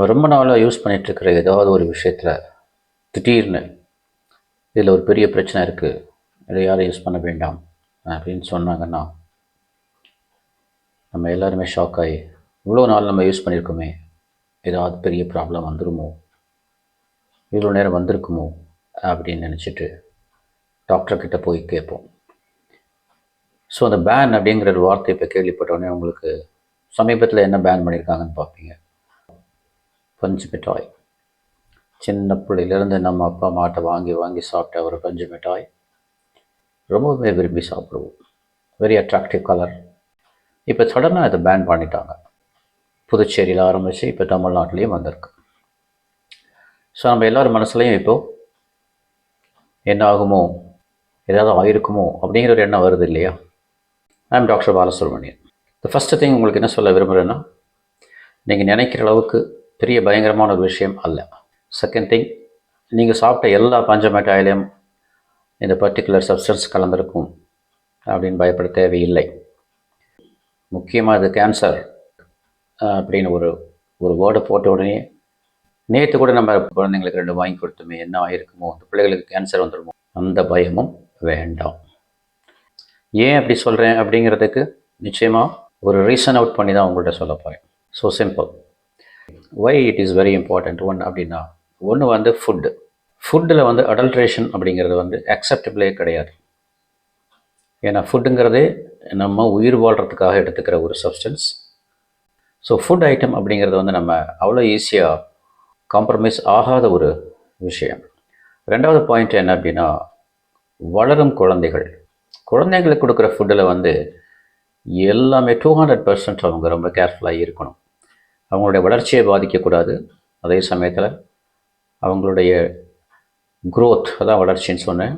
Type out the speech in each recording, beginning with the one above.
நம்ம ரொம்ப நாளாக யூஸ் பண்ணிகிட்ருக்கிற ஏதாவது ஒரு விஷயத்தில் திடீர்னு இதில் ஒரு பெரிய பிரச்சனை இருக்குது இதை யாரும் யூஸ் பண்ண வேண்டாம் அப்படின்னு சொன்னாங்கன்னா நம்ம எல்லாருமே ஷாக் ஆகி இவ்வளோ நாள் நம்ம யூஸ் பண்ணியிருக்கோமே ஏதாவது பெரிய ப்ராப்ளம் வந்துருமோ? இவ்வளோ நேரம் வந்திருக்குமோ? அப்படின்னு நினச்சிட்டு டாக்டர்கிட்ட போய் கேட்போம். ஸோ அந்த பேன் அப்படிங்கிற ஒரு வார்த்தை இப்போ கேள்விப்பட்டோடனே உங்களுக்கு சமீபத்தில் என்ன பேன் பண்ணியிருக்காங்கன்னு பார்ப்பீங்க? பஞ்சு மிட்டாய். சின்ன பிள்ளையிலேருந்து நம்ம அப்பா அம்மாட்ட வாங்கி வாங்கி சாப்பிட்ட ஒரு பஞ்சு மிட்டாய். ரொம்பவே விரும்பி சாப்பிடுவோம். வெரி அட்ராக்டிவ் கலர் இப்போ சடனாக இதை பேன் பண்ணிட்டாங்க. புதுச்சேரியில் ஆரம்பித்து இப்போ தமிழ்நாட்டிலையும் வந்திருக்கு. ஸோ நம்ம எல்லோரும் மனசுலையும் இப்போது என்ன ஆகுமோ ஏதாவது ஆயிருக்குமோ அப்படிங்கிற ஒரு எண்ணம் வருது இல்லையா? I'm doctor Balasubramanian the first thing உங்களுக்கு என்ன சொல்ல விரும்புகிறேன்னா நீங்கள் நினைக்கிற அளவுக்கு பெரிய பயங்கரமான ஒரு விஷயம் அல்ல. செகண்ட் திங் நீங்கள் சாப்பிட்ட எல்லா பஞ்சமெட்டாயிலையும் இந்த பர்டிகுலர் சப்ஸ்டன்ஸ் கலந்திருக்கும் அப்படின்னு பயப்பட தேவையில்லை. முக்கியமாக இது கேன்சர் அப்படின்னு ஒரு ஒரு வேர்டை போட்ட உடனே நேற்று கூட நம்ம குழந்தைங்களுக்கு ரெண்டு வாங்கி கொடுத்தோமே என்ன ஆகிருக்குமோ அந்த பிள்ளைகளுக்கு கேன்சர் வந்துடுமோ அந்த பயமும் வேண்டாம். ஏன் அப்படி சொல்கிறேன் அப்படிங்கிறதுக்கு நிச்சயமாக ஒரு ரீசன் அவுட் பண்ணி தான் உங்கள்கிட்ட சொல்ல போகிறேன் so simple why it is very important one அப்படின்னா ஒன்று வந்து ஃபுட்டு ஃபுட்டில் வந்து அடல்ட்ரேஷன் அப்படிங்கிறது வந்து அக்செப்டபிளே கிடையாது. ஏன்னா ஃபுட்டுங்கிறதே நம்ம உயிர் வாழ்கிறதுக்காக எடுத்துக்கிற ஒரு சப்ஸ்டன்ஸ் ஸோ ஃபுட் ஐட்டம் அப்படிங்கிறது வந்து நம்ம அவ்வளோ ஈஸியாக காம்ப்ரமைஸ் ஆகாத ஒரு விஷயம். ரெண்டாவது பாயிண்ட் என்ன அப்படின்னா வளரும் குழந்தைகள். குழந்தைங்களுக்கு கொடுக்குற ஃபுட்டில் வந்து எல்லாமே டூ ஹண்ட்ரட் பர்சன்ட் அவங்க ரொம்ப கேர்ஃபுல்லாக இருக்கணும். அவங்களுடைய வளர்ச்சியை பாதிக்கக்கூடாது. அதே சமயத்தில் அவங்களுடைய க்ரோத் அதான் வளர்ச்சின்னு சொன்னேன்.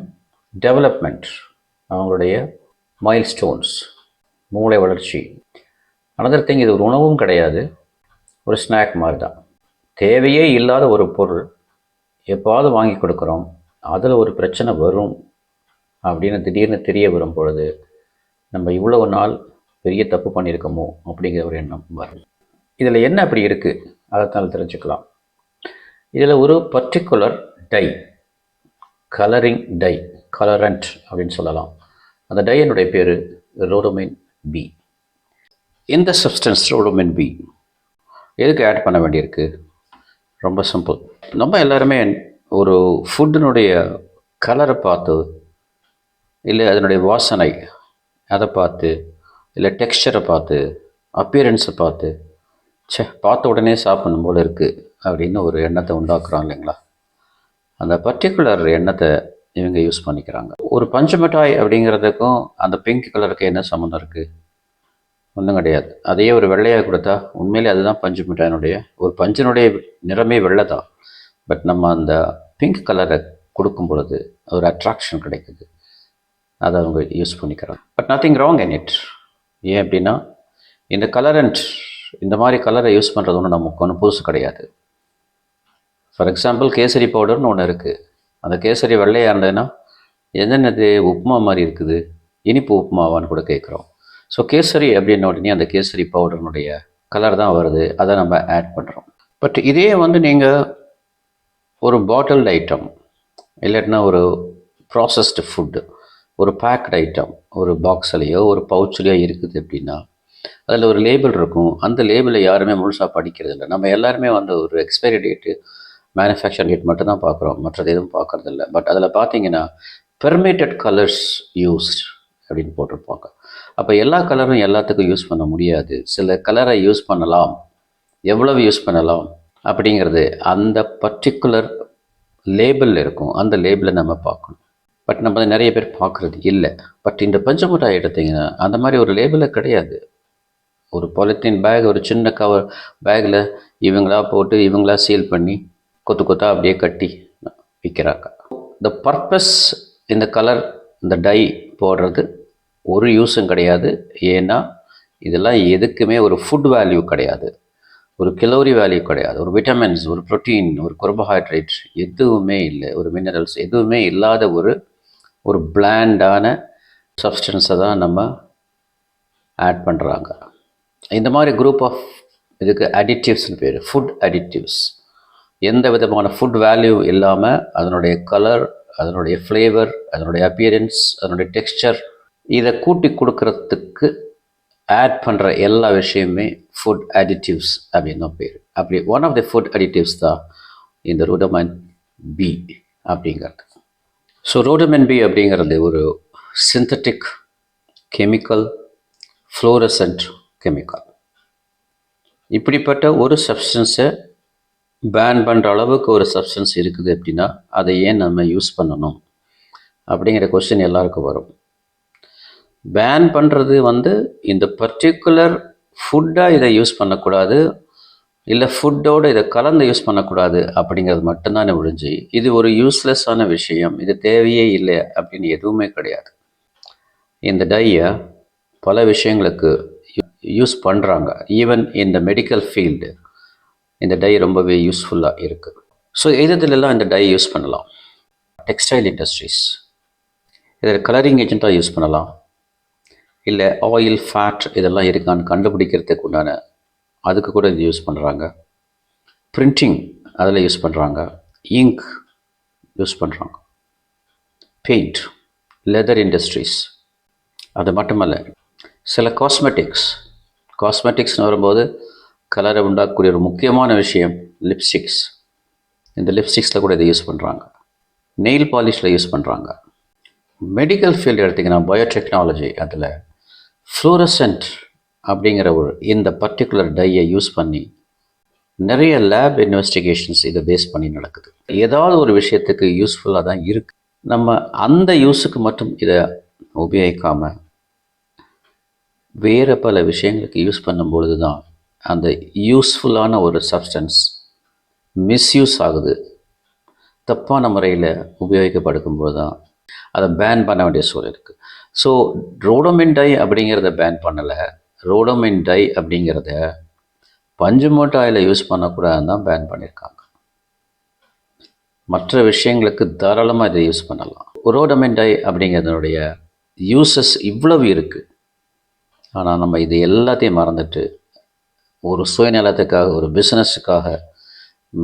டெவலப்மெண்ட் அவங்களுடைய மைல்ஸ்டோன்ஸ் மூளை வளர்ச்சி. அனதர் திங் இது ஒரு உணவும் கிடையாது. ஒரு ஸ்நாக் மாதிரி தான் தேவையே இல்லாத ஒரு பொருள் எப்பாவது வாங்கி கொடுக்குறோம். அதில் ஒரு பிரச்சனை வரும் அப்படின்னு திடீர்னு தெரிய வரும் பொழுது நம்ம இவ்வளவு நாள் பெரிய தப்பு பண்ணியிருக்கோமோ அப்படிங்கிற ஒரு எண்ணம் வரும். இதில் என்ன அப்படி இருக்குது அதைத்தான் தெரிஞ்சுக்கலாம். இதில் ஒரு particular dye colouring dye colourant அப்படின்னு சொல்லலாம். அந்த டையனுடைய பேர் ரோடோமின் பி இந்த சப்ஸ்டன்ஸ் ரோடோமின் பி எதுக்கு ஆட் பண்ண வேண்டியிருக்கு? ரொம்ப சிம்பிள் நம்ம எல்லாருமே ஒரு ஃபுட்டினுடைய கலரை பார்த்து இல்லை அதனுடைய வாசனை அதை பார்த்து இல்லை டெக்ஸ்டரை பார்த்து அப்பியரன்ஸை பார்த்து சே பார்த்த உடனே சாப்பிடணும் போல இருக்குது அப்படின்னு ஒரு எண்ணத்தை உண்டாக்குறோம் இல்லைங்களா? அந்த பர்டிகுலர் எண்ணத்தை இவங்க யூஸ் பண்ணிக்கிறாங்க. ஒரு பஞ்சு மிட்டாய் அப்படிங்கிறதுக்கும் அந்த பிங்க் கலருக்கு என்ன சம்மந்தம் இருக்குது ஒன்றும் கிடையாது. அதையே ஒரு வெள்ளையாக கொடுத்தா உண்மையிலே அதுதான் பஞ்சு மிட்டாயினுடைய ஒரு பஞ்சினுடைய நிறமே வெள்ளை தான் பட் நம்ம அந்த பிங்க் கலரை கொடுக்கும் பொழுது ஒரு அட்ராக்ஷன் கிடைக்குது. அதை அவங்க யூஸ் பண்ணிக்கிறாங்க. But nothing wrong in it ஏன் அப்படின்னா இந்த கலரண்ட் இந்த மாதிரி கலரை யூஸ் பண்ணுறது ஒன்று நமக்கு ஒன்றும் புதுசு கிடையாது. ஃபார் எக்ஸாம்பிள் கேசரி பவுடர்னு ஒன்று இருக்குது அந்த கேசரி வெள்ளையாக இருந்ததுன்னா என்னென்னது உப்புமா மாதிரி இருக்குது? இனிப்பு உப்புமாவான்னு கூட கேட்குறோம் ஸோ கேசரி அப்படின்ன உடனே அந்த கேசரி பவுடர்னுடைய கலர் தான் வருது. அதை நம்ம ஆட் பண்ணுறோம் பட் இதே வந்து நீங்கள் ஒரு பாட்டில்டு ஐட்டம் இல்லாட்டினா ஒரு ப்ராசஸ்டு ஃபுட்டு ஒரு பேக்டு ஐட்டம் ஒரு பாக்ஸ்லேயோ ஒரு பவுச்சிலையோ இருக்குது அப்படின்னா அதில் ஒரு லேபிள் இருக்கும். அந்த லேபிளை யாருமே முழுசாக படிக்கிறது இல்லை. நம்ம எல்லாருமே வந்து ஒரு எக்ஸ்பைரி டேட்டு மேனுஃபேக்சர் டேட் மட்டும் தான் பார்க்குறோம். மற்றது எதுவும் பார்க்கறதில்ல பட் அதில் பார்த்தீங்கன்னா பெர்மிட்டட் கலர்ஸ் யூஸ்ட் அப்படின்னு போட்டிருப்பாங்க. அப்போ எல்லா கலரும் எல்லாத்துக்கும் யூஸ் பண்ண முடியாது. சில கலரை யூஸ் பண்ணலாம். எவ்வளவு யூஸ் பண்ணலாம் அப்படிங்கிறது அந்த பர்டிகுலர் லேபிளில் இருக்கும். அந்த லேபிளை நம்ம பார்க்கணும். பட் நம்ம நிறைய பேர் பார்க்குறது இல்லை. பட் இந்த பஞ்சமுட்டா எடுத்திங்கன்னா அந்த மாதிரி ஒரு லேபிளே கிடையாது. ஒரு பாலித்தீன் பேக் ஒரு சின்ன கவர் பேக்கில் இவங்களா போட்டு இவங்களா சீல் பண்ணி கொத்து கொத்தா அப்படியே கட்டி விற்கிறாங்க இந்த பர்பஸ் இந்த கலர் இந்த டை போடுறது ஒரு யூஸும் கிடையாது. ஏன்னா இதெல்லாம் எதுக்குமே ஒரு ஃபுட் வேல்யூ கிடையாது. ஒரு கிலோரி வேல்யூ கிடையாது. ஒரு விட்டமின்ஸ் ஒரு புரோட்டீன் ஒரு கார்போஹைட்ரேட் எதுவுமே இல்லை. ஒரு மினரல்ஸ் எதுவுமே இல்லாத ஒரு ஒரு பிளாண்டான சப்ஸ்டன்ஸை தான் நம்ம ஆட் பண்ணுறாங்க இந்த மாதிரி குரூப் ஆஃப் இதுக்கு அடிட்டிவ்ஸ்னு பேர். ஃபுட் அடிட்டிவ்ஸ் எந்த விதமான ஃபுட் வேல்யூ இல்லாமல் அதனுடைய கலர் அதனுடைய ஃப்ளேவர் அதனுடைய அப்பியரன்ஸ் அதனுடைய டெக்ஸ்சர் இதை கூட்டி கொடுக்கறதுக்கு ஆட் பண்ணுற எல்லா விஷயமே ஃபுட் அடிட்டிவ்ஸ் அப்படின்னு தான் பேர். அப்படி one of the food additives தான் இந்த ரோடமன் பி அப்படிங்கிறது. ஸோ ரோடமன் பி அப்படிங்கிறது ஒரு சிந்தட்டிக் கெமிக்கல் ஃப்ளோரசன்ட் கெமிக்கல். இப்படிப்பட்ட ஒரு சப்ஸ்டன்ஸை பேன் பண்ணுற அளவுக்கு ஒரு சப்ஸ்டன்ஸ் இருக்குது அப்படின்னா அதை ஏன் நம்ம யூஸ் பண்ணணும்? அப்படிங்கிற கொஸ்டின் எல்லாருக்கும் வரும். பேன் பண்ணுறது வந்து இந்த பர்டிகுலர் ஃபுட்டாக இதை யூஸ் பண்ணக்கூடாது இல்லை ஃபுட்டோடு இதை கலந்து யூஸ் பண்ணக்கூடாது அப்படிங்கிறது மட்டும்தானே ஒழிஞ்சு இது ஒரு யூஸ்லெஸ்ஸான விஷயம் இது தேவையே இல்லை அப்படின்னு எதுவுமே கிடையாது. இந்த டையை பல விஷயங்களுக்கு யூஸ் பண்ணுறாங்க ஈவன் இந்த மெடிக்கல் ஃபீல்டு இந்த டை ரொம்பவே யூஸ்ஃபுல்லாக இருக்குது ஸோ எதுலெல்லாம் இந்த டை யூஸ் பண்ணலாம். டெக்ஸ்டைல் இண்டஸ்ட்ரீஸ் இதில் கலரிங் ஏஜெண்ட்டாக யூஸ் பண்ணலாம். இல்லை ஆயில் ஃபேட் இதெல்லாம் இருக்கான்னு கண்டுபிடிக்கிறதுக்கு உண்டான அதுக்கு கூட இது யூஸ் பண்ணுறாங்க பிரிண்டிங் அதில் யூஸ் பண்ணுறாங்க இங்க் யூஸ் பண்ணுறாங்க பெயிண்ட் லெதர் இண்டஸ்ட்ரீஸ் அது மட்டுமல்ல சில காஸ்மெட்டிக்ஸ் காஸ்மெட்டிக்ஸ்னு வரும்போது கலரை உண்டாக்கக்கூடிய ஒரு முக்கியமான விஷயம் லிப்ஸ்டிக்ஸ் இந்த லிப்ஸ்டிக்ஸில் கூட இதை யூஸ் பண்ணுறாங்க நெயில் பாலிஷில் யூஸ் பண்ணுறாங்க மெடிக்கல் ஃபீல்டு எடுத்திங்கன்னா பயோடெக்னாலஜி அதில் ஃப்ளூரசன்ட் அப்படிங்கிற ஒரு இந்த பர்டிகுலர் டையை யூஸ் பண்ணி நிறைய லேப் இன்வெஸ்டிகேஷன்ஸ் இதை பேஸ் பண்ணி நடக்குது. ஏதாவது ஒரு விஷயத்துக்கு யூஸ்ஃபுல்லாக தான் இருக்குது நம்ம அந்த யூஸுக்கு மட்டும் இதை உபயோகிக்காமல் வேறு பல விஷயங்களுக்கு யூஸ் பண்ணும்பொழுது தான் அந்த யூஸ்ஃபுல்லான ஒரு சப்ஸ்டன்ஸ் மிஸ்யூஸ் ஆகுது. தப்பான முறையில் உபயோகிக்கப்படும்போது தான் அதை பேன் பண்ண வேண்டிய சூழல் இருக்குது ஸோ ரோடோமின் டை அப்படிங்கிறத பேன் பண்ணலை. ரோடோமின் டை அப்படிங்கிறத பஞ்சு ஆயில் யூஸ் பண்ணக்கூடாதுன்னு தான் பேன் பண்ணியிருக்காங்க மற்ற விஷயங்களுக்கு தாராளமாக இதை யூஸ் பண்ணலாம். ரோடோமின் டை அப்படிங்கிறதுனுடைய யூசஸ் இவ்வளவு இருக்குது ஆனால் நம்ம இது எல்லாத்தையும் மறந்துட்டு ஒரு சுயநலத்துக்காக ஒரு பிஸ்னஸுக்காக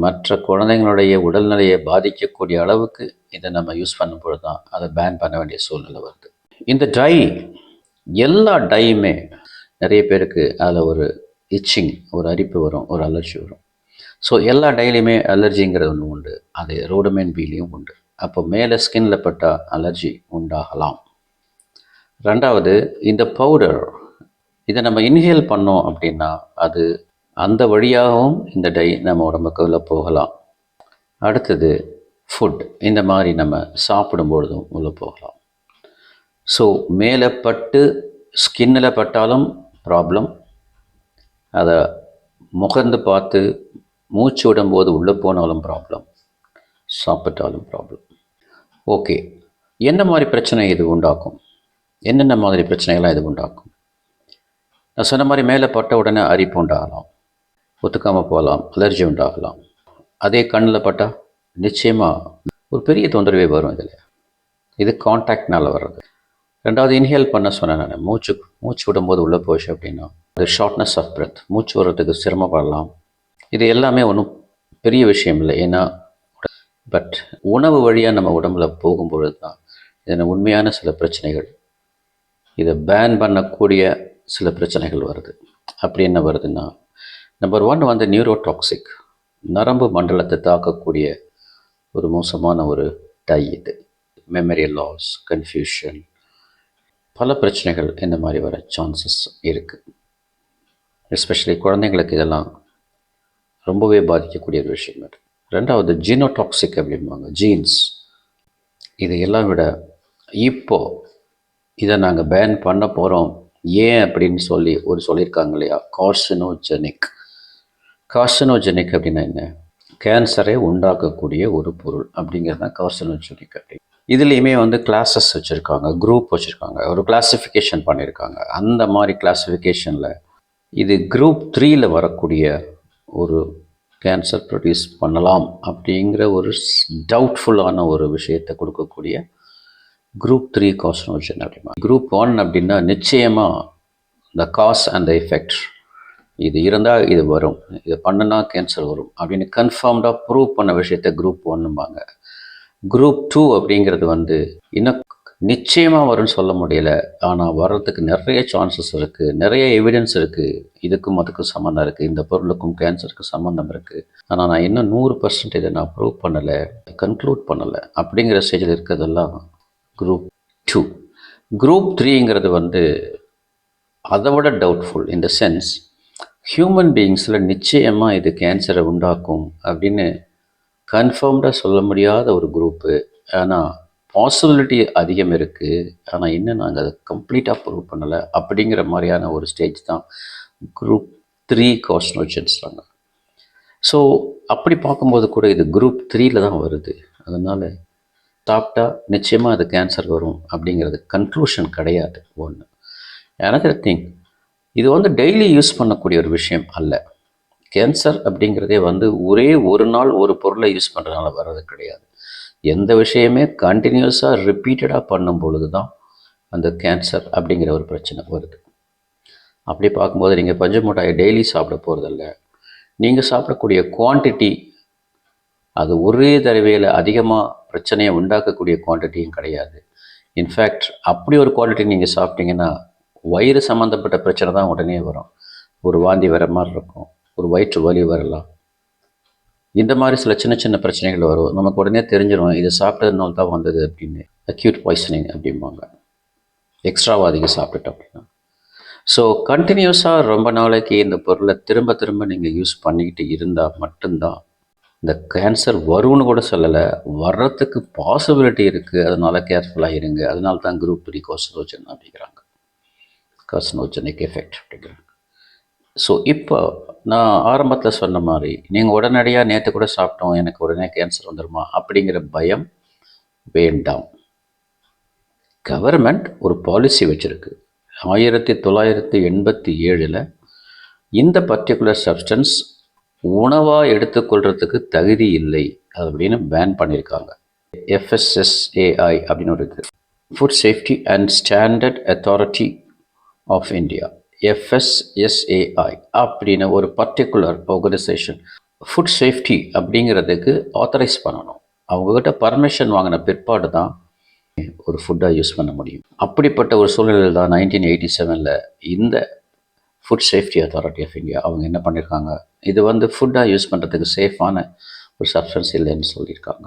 மற்ற குழந்தைங்களுடைய உடல்நிலையை பாதிக்கக்கூடிய அளவுக்கு இதை நம்ம யூஸ் பண்ணும்பொழுது தான் அதை பேன் பண்ண வேண்டிய சூழ்நிலை வருது. இந்த டை எல்லா டையுமே நிறைய பேருக்கு அதில் ஒரு இச்சிங் ஒரு அரிப்பு வரும் ஒரு அலர்ஜி வரும். ஸோ எல்லா டைலையுமே அலர்ஜிங்கிறது ஒன்று உண்டு. அது ரோடமேன் பீலையும் உண்டு. அப்போ மேலே ஸ்கின்ல பட்டால் அலர்ஜி உண்டாகலாம். ரெண்டாவது இந்த பவுடர் இதை நம்ம இன்ஹேல் பண்ணோம் அப்படின்னா அது அந்த வழியாகவும் இந்த டை நம்ம உடம்புக்குள்ள போகலாம். அடுத்தது ஃபுட் இந்த மாதிரி நம்ம சாப்பிடும் பொழுதும் உள்ளே போகலாம். ஸோ மேலே பட்டு ஸ்கின்னில் பட்டாலும் ப்ராப்ளம் அதை முகர்ந்து பார்த்து மூச்சு விடும்போது உள்ளே போனாலும் ப்ராப்ளம் சாப்பிட்டாலும் ப்ராப்ளம் ஓகே என்ன மாதிரி பிரச்சனை இது உண்டாக்கும்? என்னென்ன மாதிரி பிரச்சனைகள்லாம் இது உண்டாக்கும்? நான் சொன்ன மாதிரி மேலே பட்ட உடனே அரிப்பு உண்டாகலாம். ஒத்துக்காமல் போகலாம். அலர்ஜி உண்டாகலாம். அதே கண்ணில் பட்டால் நிச்சயமாக ஒரு பெரிய தொந்தரவே வரும் இதில். இது கான்டாக்ட்னால் வர்றது. ரெண்டாவது இன்ஹேல் பண்ண சொன்னேன் நான். மூச்சு மூச்சு விடும்போது உள்ளே போச்சு அப்படின்னா அது ஷார்ட்னஸ் ஆஃப் பிரெத் மூச்சு வர்றதுக்கு சிரமப்படலாம். இது எல்லாமே ஒன்றும் பெரிய விஷயம் இல்லை. ஏன்னா பட் உணவு வழியாக நம்ம உடம்புல போகும்பொழுது தான் இதில் உண்மையான சில பிரச்சனைகள். இதை பேன் பண்ணக்கூடிய சில பிரச்சனைகள் வருது. அப்படி என்ன வருதுன்னா நம்பர் ஒன் வந்து நியூரோடாக்சிக் நரம்பு மண்டலத்தை தாக்கக்கூடிய ஒரு மோசமான ஒரு டை இது. மெமரி லாஸ் கன்ஃபியூஷன் பல பிரச்சனைகள் இந்த மாதிரி வர சான்சஸ் இருக்குது எஸ்பெஷலி குழந்தைங்களுக்கு இதெல்லாம் ரொம்பவே பாதிக்கக்கூடிய ஒரு விஷயம் இது ரெண்டாவது ஜீனோடாக்சிக் அப்படிம்பாங்க. ஜீன்ஸ் இதையெல்லாம் விட இப்போது இதை நாங்கள் பேன் பண்ண போகிறோம் ஏன் அப்படின்னு சொல்லி ஒரு சொல்லியிருக்காங்க இல்லையா? கார்சினோஜெனிக். கார்சினோஜெனிக் அப்படின்னா என்ன? கேன்சரை உண்டாக்கக்கூடிய ஒரு பொருள் அப்படிங்கிறது தான் கார்சினோஜெனிக் அப்படி இதுலேயுமே வந்து கிளாஸஸ் வச்சுருக்காங்க குரூப் வச்சுருக்காங்க ஒரு கிளாஸிஃபிகேஷன் பண்ணியிருக்காங்க. அந்த மாதிரி கிளாஸிஃபிகேஷனில் இது குரூப் த்ரீயில் வரக்கூடிய ஒரு கேன்சர் ப்ரொடியூஸ் பண்ணலாம் அப்படிங்கிற ஒரு டவுட்ஃபுல்லான ஒரு விஷயத்தை கொடுக்கக்கூடிய குரூப் த்ரீ காஸ்னோஜன் அப்படின்னா குரூப் ஒன் அப்படின்னா நிச்சயமாக the cause and the effect இது இருந்தால் இது வரும். இது பண்ணுனா கேன்சர் வரும். அப்படின்னு கன்ஃபார்ம்டாக ப்ரூவ் பண்ண விஷயத்த குரூப் ஒன்றும்பாங்க குரூப் டூ அப்படிங்கிறது வந்து இன்னும் நிச்சயமாக வரும்னு சொல்ல முடியல. ஆனால் வர்றதுக்கு நிறைய சான்சஸ் இருக்குது நிறைய எவிடன்ஸ் இருக்குது இதுக்கும் அதுக்கும் சம்மந்தம் இருக்குது இந்த பொருளுக்கும் கேன்சருக்கும் சம்மந்தம் இருக்குது ஆனால் நான் இன்னும் நூறு பர்சன்ட் இதை நான் ப்ரூவ் பண்ணலை கன்க்ளூட் பண்ணலை அப்படிங்கிற ஸ்டேஜில் இருக்கிறதெல்லாம் குரூப் டூ குரூப் த்ரீங்கிறது வந்து அதை விட டவுட்ஃபுல் இந்த சென்ஸ் ஹியூமன் பீயிங்ஸில் நிச்சயமாக இது கேன்சரை உண்டாக்கும் அப்படின்னு கன்ஃபார்ம்டாக சொல்ல முடியாத ஒரு குரூப்பு ஆனால் பாசிபிலிட்டி அதிகம் இருக்குது ஆனால் இன்னும் நாங்கள் அதை கம்ப்ளீட்டாக ப்ரூவ் பண்ணலை அப்படிங்கிற மாதிரியான ஒரு ஸ்டேஜ் தான் குரூப் த்ரீ காஸ்னோஜன்ஸ்றாங்க ஸோ அப்படி பார்க்கும்போது கூட இது குரூப் த்ரீயில் தான் வருது. அதனால் சாப்பிட்டா நிச்சயமாக அது கேன்சர் வரும் அப்படிங்கிறது கன்க்ளூஷன் கிடையாது ஒன்று எனதர் திங் இது வந்து டெய்லி யூஸ் பண்ணக்கூடிய ஒரு விஷயம் அல்ல. கேன்சர் அப்படிங்கிறதே வந்து ஒரே ஒரு நாள் ஒரு பொருளை யூஸ் பண்ணுறதுனால வர்றது கிடையாது. எந்த விஷயமே கண்டினியூஸாக ரிப்பீட்டடாக பண்ணும் பொழுது தான் அந்த கேன்சர் அப்படிங்கிற ஒரு பிரச்சனை வருது. அப்படி பார்க்கும்போது நீங்கள் பஞ்சு மிட்டாயை டெய்லி சாப்பிட போகிறதில்ல நீங்கள் சாப்பிடக்கூடிய குவான்டிட்டி அது ஒரே தடவையில் அதிகமாக பிரச்சனையை உண்டாக்கக்கூடிய குவான்டிட்டியும் கிடையாது. இன்ஃபேக்ட் அப்படி ஒரு குவான்டிட்டி நீங்கள் சாப்பிட்டீங்கன்னா வயிறு சம்மந்தப்பட்ட பிரச்சனை தான் உடனே வரும். ஒரு வாந்தி வர மாதிரி இருக்கும். ஒரு வயிற்று வலி வரலாம். இந்த மாதிரி சில சின்ன சின்ன பிரச்சனைகள் வரும். நமக்கு உடனே தெரிஞ்சிடும் இது சாப்பிட்டதுனால தான் வந்தது அப்படின்னு. அக்யூட் பாய்சனிங் அப்படிம்பாங்க. எக்ஸ்ட்ராவாக அதிகம் சாப்பிட்டுட்டோம் அப்படின்னா. ஸோ கண்டினியூஸாக ரொம்ப நாளைக்கு இந்த பொருளை திரும்ப திரும்ப நீங்கள் யூஸ் பண்ணிக்கிட்டு இருந்தால் மட்டும்தான் இந்த கேன்சர் வரும்னு கூட சொல்லலை. வர்றதுக்கு பாசிபிலிட்டி இருக்குது அதனால் கேர்ஃபுல்லாக இருங்க. அதனால தான் குரூப் த்ரீ கோசனோஜன் அப்படிங்கிறாங்க. காசனோஜனிக் எஃபெக்ட் அப்படிங்கிறாங்க. ஸோ இப்போ நான் ஆரம்பத்தில் சொன்ன மாதிரி நீங்கள் உடனடியாக நேற்று கூட சாப்பிட்டோம் எனக்கு உடனே கேன்சர் வந்துடுமா அப்படிங்கிற பயம் வேண்டாம். கவர்மெண்ட் ஒரு பாலிசி வச்சுருக்கு. ஆயிரத்தி தொள்ளாயிரத்தி எண்பத்தி ஏழில் இந்த பர்டிகுலர் சப்ஸ்டன்ஸ் உணவாக எடுத்துக்கொள்கிறதுக்கு தகுதி இல்லை அப்படின்னு பேன் பண்ணியிருக்காங்க. எஃப்எஸ்எஸ்ஏஐ அப்படின்னு ஒரு இருக்குது food safety and standard authority of India FSSAI அப்படின்னு ஒரு பர்டிகுலர் ஆர்கனைசேஷன் ஃபுட் சேஃப்டி அப்படிங்கிறதுக்கு ஆத்தரைஸ் பண்ணணும். அவங்கக்கிட்ட பர்மிஷன் வாங்கின பிற்பாடு தான் ஒரு ஃபுட்டாக யூஸ் பண்ண முடியும். அப்படிப்பட்ட ஒரு சூழ்நிலையில் தான் நைன்டீன் எயிட்டி செவனில் இந்த food safety authority of India அவங்க என்ன பண்ணியிருக்காங்க இது வந்து ஃபுட்டாக யூஸ் பண்ணுறதுக்கு சேஃபான ஒரு சப்ஸ்டன்ஸ் இல்லைன்னு சொல்லியிருக்காங்க.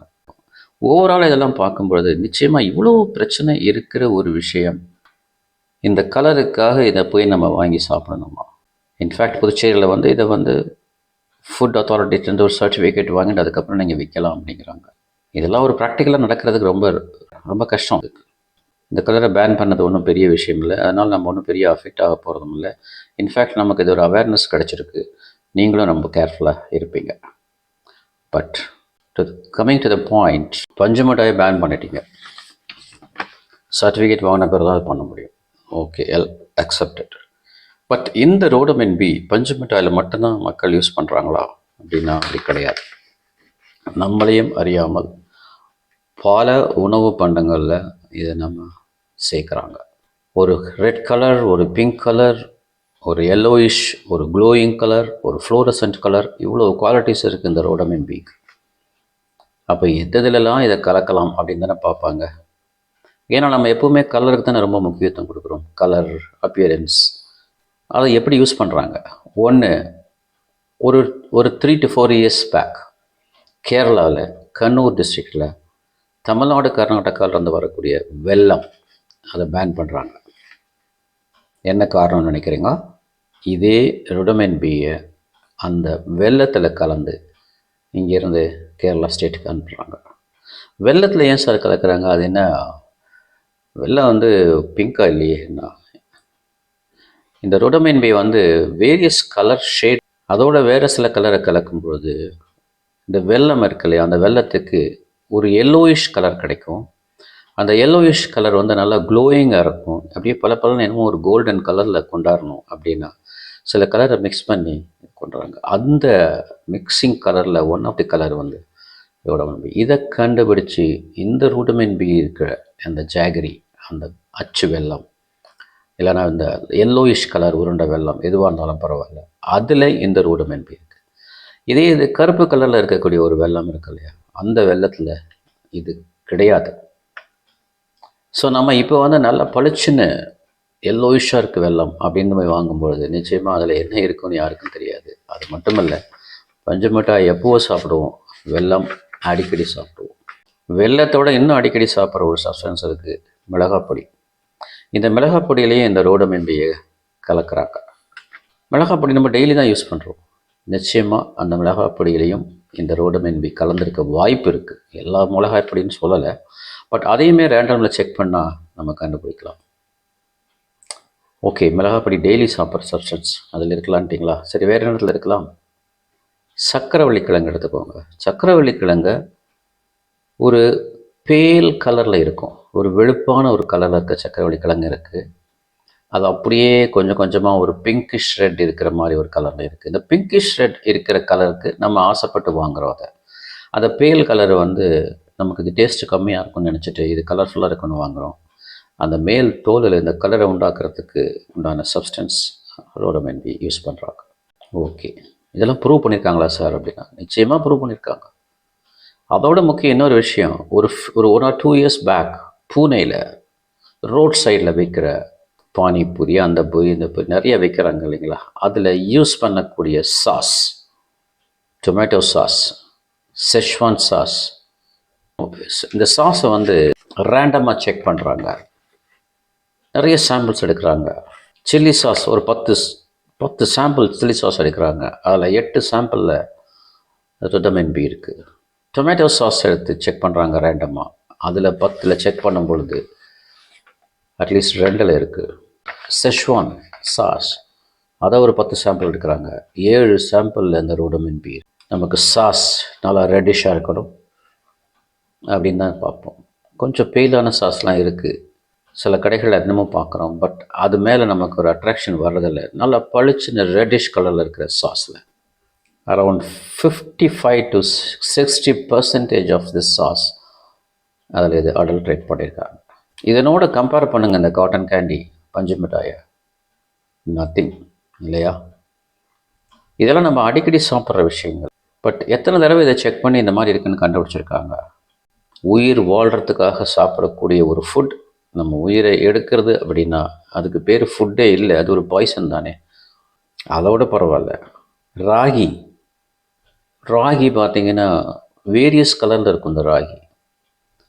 ஓவரால் இதெல்லாம் பார்க்கும்பொழுது நிச்சயமாக இவ்வளோ பிரச்சனை இருக்கிற ஒரு விஷயம் இந்த கலருக்காக இதை போய் நம்ம வாங்கி சாப்பிடணுமா? இன்ஃபேக்ட் புதுச்சேரியில் வந்து இதை வந்து ஃபுட் அத்தாரிட்டிலேருந்து ஒரு சர்டிஃபிகேட் வாங்கிட்டு அதுக்கப்புறம் நீங்கள் விற்கலாம் அப்படிங்கிறாங்க. இதெல்லாம் ஒரு ப்ராக்டிக்கலாக நடக்கிறதுக்கு ரொம்ப ரொம்ப கஷ்டம். இருக்குது இந்த கலரை பேன் பண்ணது ஒன்றும் பெரிய விஷயம் இல்லை. அதனால் நம்ம ஒன்றும் பெரிய அஃபெக்ட் ஆக போகிறதும் இல்லை. இன்ஃபேக்ட் நமக்கு இது ஒரு அவேர்னஸ் கிடச்சிருக்கு. நீங்களும் ரொம்ப கேர்ஃபுல்லாக இருப்பீங்க. But to coming to the point பஞ்சு பேன் பண்ணிட்டீங்க. சர்டிஃபிகேட் வாங்கின பிறகு தான் அது பண்ண முடியும். ஓகே எல் அக்செப்டட் பட் இந்த ரோடமின் பி பஞ்சு மிட்டாயில் மட்டும்தான் மக்கள் யூஸ் பண்ணுறாங்களா அப்படின்னா அப்படி கிடையாது. நம்மளையும் அறியாமல் பல உணவு பண்டங்களில் இதை நம்ம சேர்க்குறாங்க. ஒரு ரெட் கலர் ஒரு பிங்க் கலர் ஒரு எல்லோயிஷ் ஒரு க்ளோயிங் கலர் ஒரு ஃப்ளோரசன்ட் கலர் இவ்வளோ குவாலிட்டிஸ் இருக்குது இந்த ரோடமின் பீக் அப்போ எதுலலாம் இதை கலக்கலாம் அப்படின்னு தானே பார்ப்பாங்க. ஏன்னா நம்ம எப்போவுமே கலருக்கு தானே ரொம்ப முக்கியத்துவம் கொடுக்குறோம். கலர் அப்பியரன்ஸ் அதை எப்படி யூஸ் பண்ணுறாங்க ஒன்று ஒரு ஒரு three to four years back கேரளாவில் கண்ணூர் டிஸ்ட்ரிக்டில் தமிழ்நாடு கர்நாடகாவிலேருந்து வரக்கூடிய வெள்ளம். அதை பேன் பண்ணுறாங்க என்ன காரணம்னு நினைக்கிறீங்க? இதே ருடமென் பியை அந்த வெள்ளத்தில் கலந்து இங்கேருந்து கேரளா ஸ்டேட்டுக்கு அனுப்புகிறாங்க வெள்ளத்தில் ஏன் சார் கலக்கிறாங்க? அது என்ன? வெள்ளம் வந்து பிங்காக இல்லையே? என்ன? இந்த ருடமென் பி வந்து வேரியஸ் கலர் ஷேட் அதோட வேறு சில கலரை கலக்கும் பொழுது இந்த வெள்ளம் இருக்கு இல்லையா? அந்த வெள்ளத்துக்கு ஒரு எல்லோயிஷ் கலர் கிடைக்கும். அந்த எல்லோயிஷ் கலர் வந்து நல்லா க்ளோயிங்காக இருக்கும். அப்படியே பல பலன்னு என்னமோ ஒரு கோல்டன் கலரில் கொண்டாடணும் அப்படின்னா சில கலரை மிக்ஸ் பண்ணி கொண்டுறாங்க அந்த மிக்சிங் கலரில் ஒன் ஆஃப் தி கலர் வந்து இதோட வந்து இதை கண்டுபிடிச்சு இந்த ரூட்டமின் பி இருக்கிற அந்த ஜாகரி அந்த அச்சு வெல்லம் இல்லைன்னா இந்த எல்லோயிஷ் கலர் உருண்டை வெள்ளம் எதுவாக இருந்தாலும் பரவாயில்ல அதில் இந்த ரூடமென்பி இருக்குது இதே இது கருப்பு கலரில் இருக்கக்கூடிய ஒரு வெள்ளம் இருக்கு இல்லையா அந்த வெள்ளத்தில் இது கிடையாது. ஸோ நம்ம இப்போ வந்து நல்லா பளிச்சுன்னு எல்லோயிஷாக இருக்குது வெள்ளம் அப்படின்னு போய் வாங்கும்பொழுது நிச்சயமாக அதில் என்ன இருக்குன்னு யாருக்கும் தெரியாது. அது மட்டுமல்ல பஞ்சு மிட்டாய் எப்போவோ சாப்பிடுவோம். வெல்லம் அடிக்கடி சாப்பிடுவோம். வெள்ளத்தோட இன்னும் அடிக்கடி சாப்பிட்ற ஒரு சப்ஸ்டன்ஸ் இருக்குது மிளகாய் பொடி இந்த மிளகாய் பொடியிலேயே இந்த ரோடமெம்பியை கலக்கிறாங்க. மிளகாய் பொடி நம்ம டெய்லி தான் யூஸ் பண்ணுறோம் நிச்சயமாக அந்த மிளகாய் பொடியிலையும் இந்த ரோடமென்பி கலந்துருக்க வாய்ப்பு இருக்குது எல்லா மிளகாய் பொடின்னு சொல்லலை. பட் அதையுமே ரேண்டமில் செக் பண்ணால் நம்ம கண்டுபிடிக்கலாம். ஓகே மிளகாப்படி டெய்லி சாப்பிட்ற சப்ஸ்டன்ஸ் அதில் இருக்கலான்ட்டிங்களா சரி வேறு இடத்துல இருக்கலாம்? சக்கரவள்ளி கிழங்கு எடுத்துக்கோங்க. சக்கரவள்ளி கிழங்கு ஒரு பேல் கலரில் இருக்கும். ஒரு வெளுப்பான ஒரு கலரில் இருக்க சக்கரவள்ளி கிழங்கு இருக்குது அது அப்படியே கொஞ்சம் கொஞ்சமாக ஒரு பிங்கிஷ் ரெட் இருக்கிற மாதிரி ஒரு கலரில் இருக்குது இந்த பிங்கிஷ் ரெட் இருக்கிற கலருக்கு நம்ம ஆசைப்பட்டு வாங்குறோம் அதை. அந்த பேல் கலர் வந்து நமக்கு இது டேஸ்ட்டு கம்மியாக இருக்கும்னு நினச்சிட்டு இது கலர்ஃபுல்லாக இருக்குன்னு வாங்குகிறோம் அந்த மேல் தோலில் இந்த கலரை உண்டாக்குறதுக்கு உண்டான சப்ஸ்டன்ஸ் ரோடமென்பி யூஸ் பண்ணுறாங்க ஓகே. இதெல்லாம் ப்ரூவ் பண்ணியிருக்காங்களா சார் அப்படின்னா? நிச்சயமாக ப்ரூவ் பண்ணியிருக்காங்க அதோட முக்கியம் இன்னொரு விஷயம். ஒரு ஒரு one or two years back பூனேயில் road சைடில் விற்கிற பானிபூரி அந்த பூரி இந்த பூரி நிறைய விற்கிறாங்க இல்லைங்களா? அதில் யூஸ் பண்ணக்கூடிய sauce tomato sauce schezwan sauce இந்த சாஸை வந்து ரேண்டமாக செக் பண்ணுறாங்க நிறைய சாம்பிள்ஸ் எடுக்கிறாங்க. சில்லி சாஸ் ஒரு பத்து பத்து சாம்பிள் சில்லி சாஸ் எடுக்கிறாங்க. அதில் எட்டு சாம்பிளில் ரிட்டமின் பி இருக்குது டொமேட்டோ சாஸ் எடுத்து செக் பண்ணுறாங்க ரேண்டமாக அதில் பத்தில் செக் பண்ணும் பொழுது அட்லீஸ்ட் ரெண்டில் இருக்குது செஷ்வான் சாஸ் அதை ஒரு பத்து சாம்பிள் எடுக்கிறாங்க. ஏழு சாம்பிளில் இந்த ரோடமின் பி நமக்கு சாஸ் நல்லா ரெட்டிஷாக இருக்கணும். அப்படின்னு தான் பார்ப்போம். கொஞ்சம் பெயிலான சாஸ்லாம் இருக்குது சில கடைகளில் இன்னமும் பார்க்குறோம். பட் அது மேலே நமக்கு ஒரு அட்ராக்ஷன் வர்றதில்ல. நல்லா பளிச்சுன்னு ரெட்டிஷ் கலரில் இருக்கிற சாஸில். Around fifty five to sixty percentage of this sauce அதில் இது அடல்ட்ரேட் பண்ணியிருக்காங்க. இதனோட கம்பேர் பண்ணுங்கள் இந்த காட்டன் கேண்டி பஞ்சு மிட்டாயை. நத்திங் இல்லையா? இதெல்லாம் நம்ம அடிக்கடி சாப்பிட்ற விஷயங்கள். பட் எத்தனை தடவை இதை செக் பண்ணி இந்த மாதிரி இருக்குன்னு கண்டுபிடிச்சிருக்காங்க? உயிர் வாழ்கிறதுக்காக சாப்பிடக்கூடிய ஒரு ஃபுட் நம்ம உயிரை எடுக்கிறது அப்படின்னா அதுக்கு பேர் ஃபுட்டே இல்லை அது ஒரு பாய்சன் தானே. அதோட பரவாயில்ல. ராகி. ராகி பார்த்திங்கன்னா வேரியஸ் கலரில் இருக்கும் இந்த ராகி.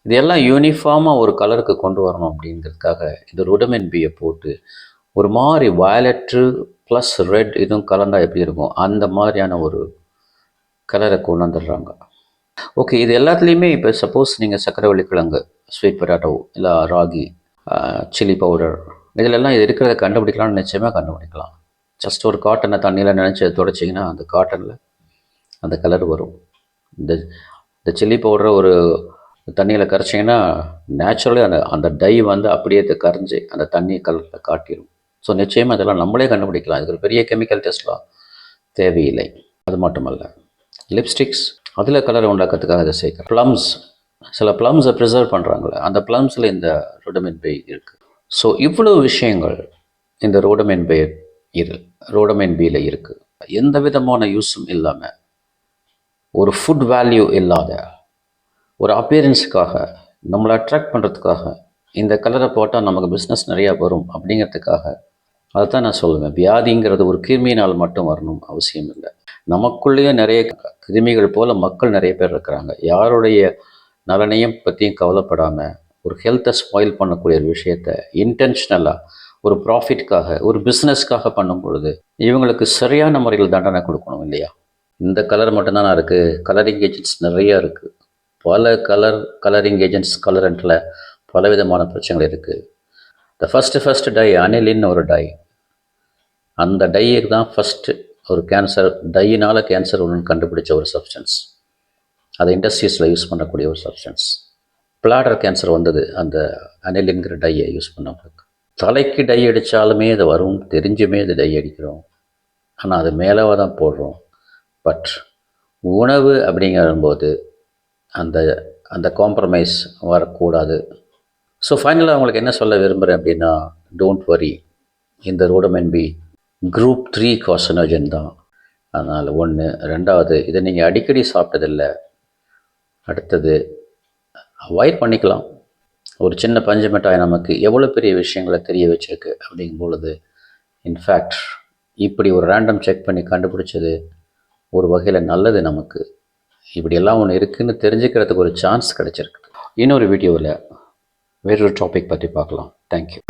இதெல்லாம் யூனிஃபார்மாக ஒரு கலருக்கு கொண்டு வரணும் அப்படிங்கிறதுக்காக இந்த ருடமென் பியை போட்டு ஒரு மாதிரி வயலட்டு ப்ளஸ் ரெட் இதுவும் கலந்தால் எப்படி இருக்கும்? அந்த மாதிரியான ஒரு கலரை கொண்டு வந்துடுறாங்க. ஓகே இது எல்லாத்துலேயுமே இப்போ சப்போஸ் நீங்கள் சக்கரவள்ளி கிழங்கு ஸ்வீட் பொட்டாட்டோ இல்லை ராகி சில்லி பவுடர் இதிலெல்லாம் இது இருக்கிறத கண்டுபிடிக்கலாம்னு நிச்சயமாக கண்டுபிடிக்கலாம். ஜஸ்ட் ஒரு காட்டனை தண்ணியில் நினச்சி தொடச்சிங்கன்னா அந்த காட்டனில் அந்த கலர் வரும். இந்த இந்த சில்லி பவுடரை ஒரு தண்ணியில் கரைச்சிங்கன்னா நேச்சுரலி அந்த அந்த டை வந்து அப்படியே இது கரைஞ்சி அந்த தண்ணி கலரில் காட்டிடும் ஸோ நிச்சயமாக இதெல்லாம் நம்மளே கண்டுபிடிக்கலாம். இதுக்கு ஒரு பெரிய கெமிக்கல் டெஸ்ட்லாம் தேவையில்லை. அது மட்டுமல்ல. லிப்ஸ்டிக்ஸ் அதில் கலரை உண்டாக்கிறதுக்காக இதை சேர்க்குறேன். ப்ளம்ஸ் சில ப்ளம்ஸை ப்ரிசர்வ் பண்ணுறாங்களே அந்த ப்ளம்ஸில் இந்த ரோடமின் பை இருக்குது ஸோ இவ்வளோ விஷயங்கள் இந்த ரோடமின் பை இரு ரோடமின் பியில் இருக்குது எந்த விதமான யூஸும் இல்லாமல் ஒரு ஃபுட் வேல்யூ இல்லாத ஒரு அப்பியரன்ஸுக்காக நம்மளை அட்ராக்ட் பண்ணுறதுக்காக இந்த கலரை போட்டால் நமக்கு பிஸ்னஸ் நிறையா வரும் அப்படிங்கிறதுக்காக அதை தான் நான் சொல்லுவேன். வியாதிங்கிறது ஒரு கிருமியினால் மட்டும் வரணும் அவசியம் இல்லை. நமக்குள்ளேயே நிறைய கிருமிகள் போல் மக்கள் நிறைய பேர் இருக்கிறாங்க. யாருடைய நலனையும் பற்றியும் கவலைப்படாமல் ஒரு ஹெல்த்தை ஸ்பாயில் பண்ணக்கூடிய ஒரு விஷயத்த இன்டென்ஷனலாக ஒரு ப்ராஃபிட்காக ஒரு பிஸ்னஸ்க்காக பண்ணும் பொழுது இவங்களுக்கு சரியான முறையில் தண்டனை கொடுக்கணும் இல்லையா? இந்த கலர் மட்டும்தானா இருக்குது கலரிங் ஏஜென்ட்ஸ் நிறையா இருக்குது பல கலர் கலரிங் ஏஜென்ட்ஸ் கலரண்ட்டில் பல விதமான பிரச்சனைகள் இருக்குது த ஃபஸ்ட்டு ஃபஸ்ட்டு டை அனிலின்னு ஒரு டை அந்த டைக்கு தான் ஃபஸ்ட்டு ஒரு கேன்சர் டையினால் கேன்சர் ஒன்று கண்டுபிடிச்ச ஒரு சப்ஸ்டன்ஸ் அதை இண்டஸ்ட்ரீஸில் யூஸ் பண்ணக்கூடிய ஒரு சப்ஸ்டன்ஸ் பிளாடர் கேன்சர் வந்தது அந்த அனிலின்கிற டையை யூஸ் பண்ணவங்களுக்கு. தலைக்கு டை அடித்தாலுமே இது வரும் தெரிஞ்சுமே இது டை அடிக்கிறோம். ஆனால் அது மேலவே தான் போடுறோம். பட் உணவு அப்படிங்கும்போது அந்த அந்த காம்ப்ரமைஸ் வரக்கூடாது. ஸோ ஃபைனலாக அவங்களுக்கு என்ன சொல்ல விரும்புகிறேன் அப்படின்னா டோன்ட் வரி இந்த ரோடமென்பி குரூப் த்ரீ காசனோஜன் தான். அதனால் ஒன்று ரெண்டாவது இதை நீங்கள் அடிக்கடி சாப்பிட்டதில்ல. அடுத்தது அவாய்ட் பண்ணிக்கலாம். ஒரு சின்ன பஞ்சு மிட்டாய் நமக்கு எவ்வளோ பெரிய விஷயங்களை தெரிய வச்சிருக்கு அப்படிங்கும் பொழுது இன்ஃபேக்ட் இப்படி ஒரு ரேண்டம் செக் பண்ணி கண்டுபிடிச்சது ஒரு வகையில் நல்லது நமக்கு. இப்படியெல்லாம் ஒன்று இருக்குதுன்னு தெரிஞ்சுக்கிறதுக்கு ஒரு சான்ஸ் கிடச்சிருக்கு. இன்னொரு வீடியோவில் வேறொரு டாபிக் பற்றி பார்க்கலாம். தேங்க்யூ